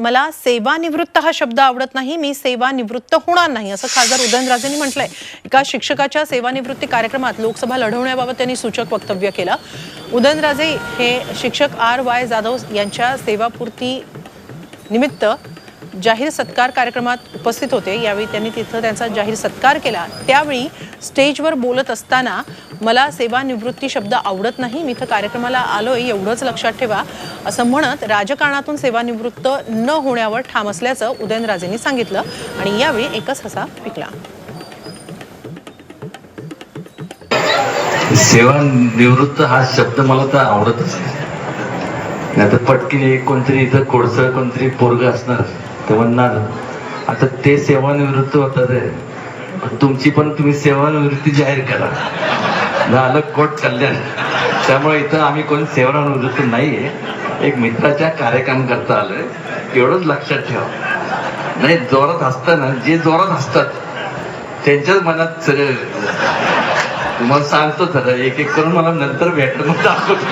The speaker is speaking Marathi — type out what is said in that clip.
मला सेवानिवृत्त हा शब्द आवडत नाही मी सेवानिवृत्त होणार नाही असं खासदार उदयनराजेंनी म्हटलंय. एका शिक्षकाच्या सेवानिवृत्ती कार्यक्रमात लोकसभा लढवण्याबाबत त्यांनी सूचक वक्तव्य केलं. उदयनराजे हे शिक्षक आर वाय जाधव यांच्या सेवापूर्ती निमित्त जाहीर सत्कार कार्यक्रमात उपस्थित होते. यावेळी त्यांनी तिथं त्यांचा जाहीर सत्कार केला. त्यावेळी स्टेजवर बोलत असताना मला सेवानिवृत्ती शब्द आवडत नाही. मी इथं कार्यक्रमाला आलोय एवढंच लक्षात ठेवा. असं म्हणत राजकारणातून सेवानिवृत्त न होण्यावर ठाम असल्याचं उदयनराजेंनी सांगितलं आणि यावेळी एकच हसा पिकला. सेवानिवृत्त हा शब्द मला तर आवडतच नाही. तर पटकीने कोणतरी इथं कोडसं कोणतरी पोरग असणार. ते आता ते सेवानिवृत्त होतात तुमची पण तुम्ही सेवानिवृत्ती जाहीर करा. झालं कोट कल्याण. त्यामुळे इथं आम्ही कोण सेवानिवृत्त नाहीये. एक मित्राच्या कार्यक्रम करता आलोय. एवढंच लक्षात ठेवा. नाही जोरात असताना जे जोरात असतात त्यांच्याच मनात सगळं तुम्हाला सांगतो खरं एक एक करून मला नंतर भेटलं दाखवतो.